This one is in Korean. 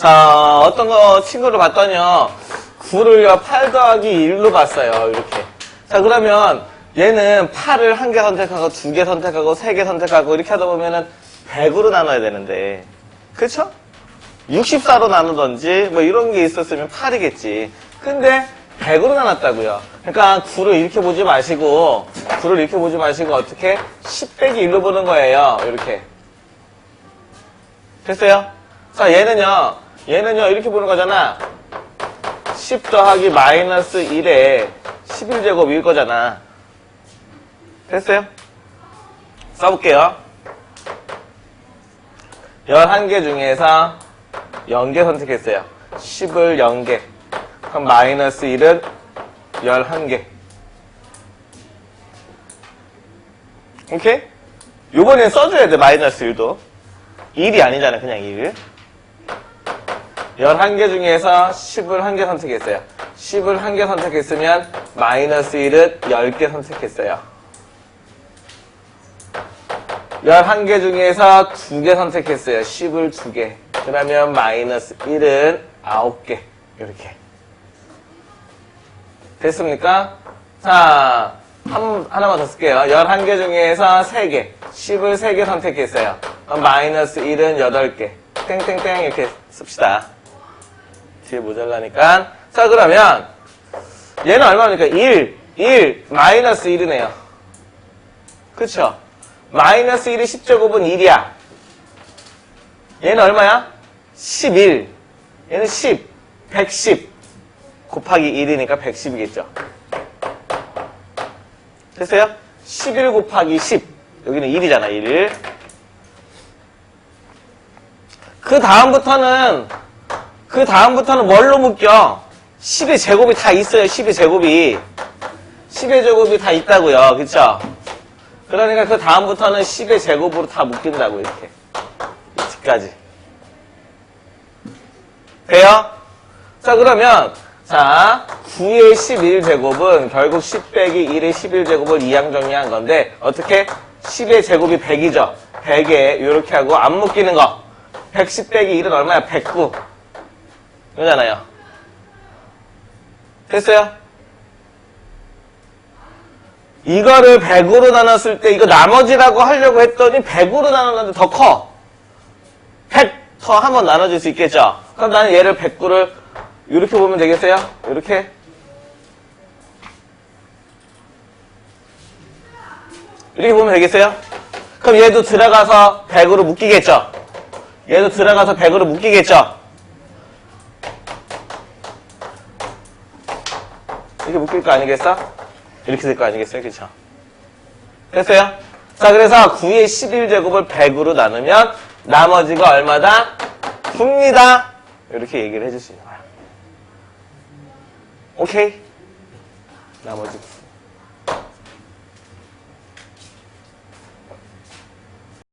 자, 어떤 거 친구를 봤더니요. 9를요, 8 더하기 1로 봤어요. 이렇게. 자, 그러면 얘는 8을 한 개 선택하고, 두 개 선택하고, 세 개 선택하고, 이렇게 하다 보면은 100으로 나눠야 되는데. 그쵸? 64로 나누던지, 뭐 이런 게 있었으면 8이겠지. 근데 100으로 나눴다고요. 그러니까 9를 이렇게 보지 마시고, 9를 이렇게 보지 마시고, 어떻게? 10 빼기 1로 보는 거예요. 이렇게. 됐어요? 자, 얘는요, 얘는요, 이렇게 보는 거잖아. 10 더하기 마이너스 1에 11제곱일 거잖아. 됐어요? 써볼게요. 11개 중에서 0개 선택했어요. 10을 0개. 그럼 마이너스 1은 11개. 오케이? 요번엔 써줘야 돼, 마이너스 1도. 1이 아니잖아, 그냥 1. 11개 중에서 10을 1개 선택했어요. 10을 1개 선택했으면 마이너스 1은 10개 선택했어요. 11개 중에서 2개 선택했어요. 10을 2개. 그러면 마이너스 1은 9개. 이렇게. 됐습니까? 자, 한, 하나만 더 쓸게요. 11개 중에서 3개. 10을 3개 선택했어요. 마이너스 1은 8개. 땡땡땡 이렇게 씁시다. 뒤에 모자라니까. 자, 그러면 얘는 얼마입니까? 1, 1, 마이너스 1이네요. 그쵸? 마이너스 1이 10제곱은 1이야. 얘는 얼마야? 11. 얘는 10. 110. 곱하기 1이니까 110이겠죠. 됐어요? 11 곱하기 10. 여기는 1이잖아, 1. 그 다음부터는, 그 다음부터는 뭘로 묶여? 10의 제곱이 다 있어요, 10의 제곱이. 10의 제곱이 다 있다고요. 그쵸? 그러니까 그 다음부터는 10의 제곱으로 다 묶인다고, 이렇게. 이까지 돼요? 자, 그러면, 자, 9의 11제곱은 결국 10 빼기 1의 11제곱을 이항 정리한 건데, 어떻게? 10의 제곱이 100이죠? 100에 이렇게 하고 안 묶이는 거. 110 빼기 1은 얼마야? 109. 이거잖아요. 됐어요? 이거를 100으로 나눴을 때 이거 나머지라고 하려고 했더니 100으로 나눴는데 더 커. 100 더 한번 나눠줄 수 있겠죠? 그럼 나는 얘를 109를 이렇게 보면 되겠어요? 이렇게? 이렇게 보면 되겠어요? 그럼 얘도 들어가서 100으로 묶이겠죠? 얘도 들어가서 100으로 묶이겠죠? 이렇게 묶일 거 아니겠어? 이렇게 될 거 아니겠어요? 그쵸? 됐어요? 자, 그래서 9의 11제곱을 100으로 나누면 나머지가 얼마다? 9입니다. 이렇게 얘기를 해줄 수 있는 거야. 오케이? 나머지 9.